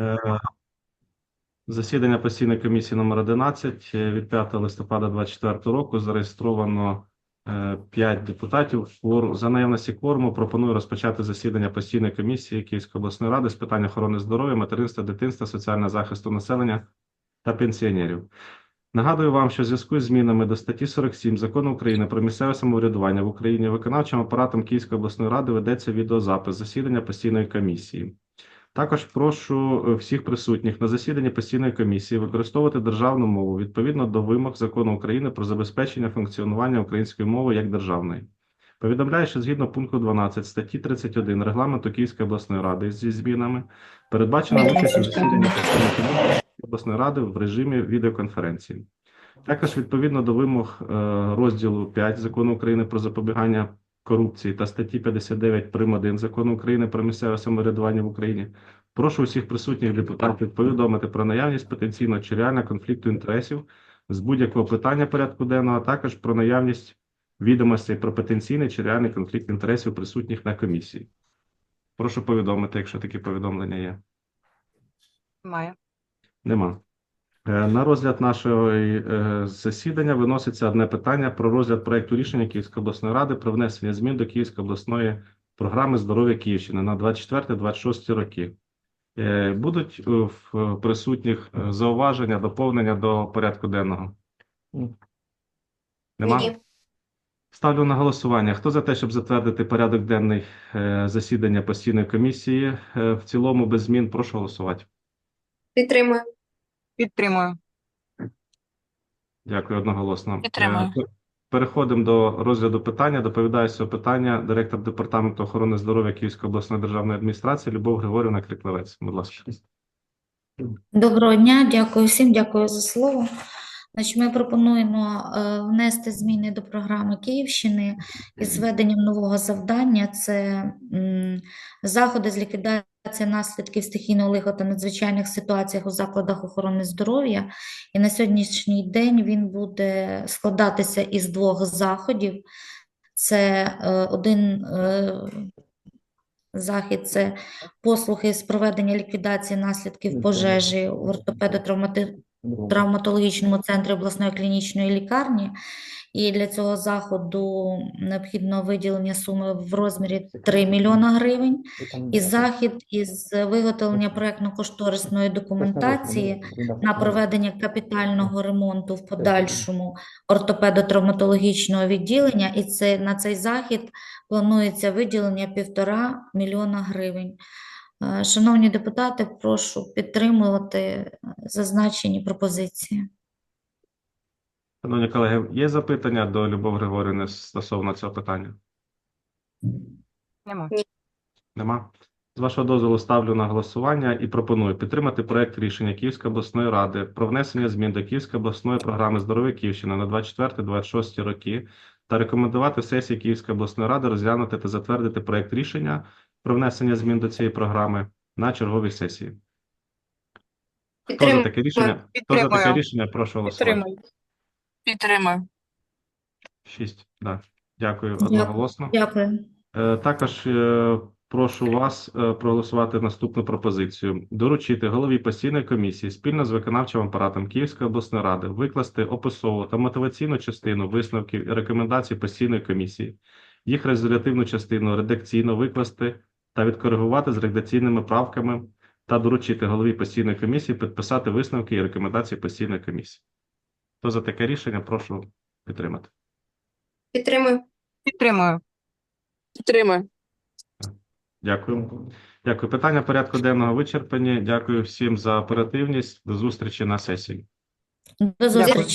Е, Засідання постійної комісії номер 11 е, від 5 листопада 2024 року зареєстровано 5 депутатів. Квору- За наявності кворуму пропоную розпочати засідання постійної комісії Київської обласної ради з питань охорони здоров'я, материнства, дитинства, соціального захисту населення та пенсіонерів. Нагадую вам, що в зв'язку з змінами до статті 47 Закону України про місцеве самоврядування в Україні виконавчим апаратом Київської обласної ради ведеться відеозапис засідання постійної комісії. Також прошу е, всіх присутніх на засіданні постійної комісії використовувати державну мову відповідно до вимог Закону України про забезпечення функціонування української мови як державної. Повідомляю, що згідно пункту 12 статті 31 регламенту Київської обласної ради зі змінами передбачена участь у засіданні постійної комісії обласної ради в режимі відеоконференції. Також відповідно до вимог е, розділу 5 Закону України про запобігання корупції та статті 59 прим. 1 Закону України про місцеве самоврядування в Україні. Прошу усіх присутніх депутатів повідомити про наявність потенційного чи реального конфлікту інтересів з будь-якого питання порядку денного, а також про наявність відомостей про потенційний чи реальний конфлікт інтересів присутніх на комісії. Прошу повідомити, якщо такі повідомлення є. Має. Нема. Е, На розгляд нашого е, засідання виноситься одне питання про розгляд проекту рішення Київської обласної ради про внесення змін до Київської обласної програми здоров'я Київщини на 24-26 роки. Е, Будуть в присутніх зауваження, доповнення до порядку денного? Нема? Ні. Ставлю на голосування. Хто за те, щоб затвердити порядок денний засідання постійної комісії в цілому без змін, прошу голосувати. Підтримую. Підтримую. Дякую одноголосно. Підтримую. Е, Переходимо до розгляду питання. Доповідає з цього питання директор департаменту охорони здоров'я Київської обласної державної адміністрації Любов Григорівна Криклевець. Будь ласка. Доброго дня, дякую всім, дякую за слово. Значить, ми пропонуємо е, внести зміни до програми Київщини із введенням нового завдання. Це заходи з ліквідації наслідків стихійного лиха та надзвичайних ситуаціях у закладах охорони здоров'я. І на сьогоднішній день він буде складатися із двох заходів. Це е, один е, захід це послуги з проведення ліквідації наслідків пожежі в ортопедо-травматологічному центрі обласної клінічної лікарні. І для цього заходу необхідно виділення суми в розмірі 3 мільйона гривень. І захід із виготовлення проектно-кошторисної документації на проведення капітального ремонту в подальшому ортопедо-травматологічного відділення. І це на цей захід планується виділення півтора мільйона гривень. Е, Шановні депутати, прошу підтримувати е, зазначені пропозиції. Шановні колеги, є запитання до Любов Григорівни стосовно цього питання? Нема. Нема. З вашого дозволу ставлю на голосування і пропоную підтримати проект рішення Київської обласної ради про внесення змін до Київської обласної програми здоров'я Київщини на 24-26 роки та рекомендувати сесії Київської обласної ради розглянути та затвердити проект рішення про внесення змін до цієї програми на черговій сесії. Хто за таке рішення? Хто за таке рішення? Прошу голосувати. Підтримую. Підтримую. Шість. Да. Дякую одноголосно. Дякую. Е, Також е, прошу вас е, проголосувати наступну пропозицію: доручити голові постійної комісії спільно з виконавчим апаратом Київської обласної ради викласти описову та мотиваційну частину висновків і рекомендацій постійної комісії, їх резолютивну частину редакційно викласти та відкоригувати з редакційними правками та доручити голові постійної комісії підписати висновки і рекомендації постійної комісії. Хто за таке рішення, прошу підтримати. Підтримую. Підтримую. Підтримую. Дякую. Дякую. Питання порядку денного вичерпані. Дякую всім за оперативність. До зустрічі на сесії. До зустрічі.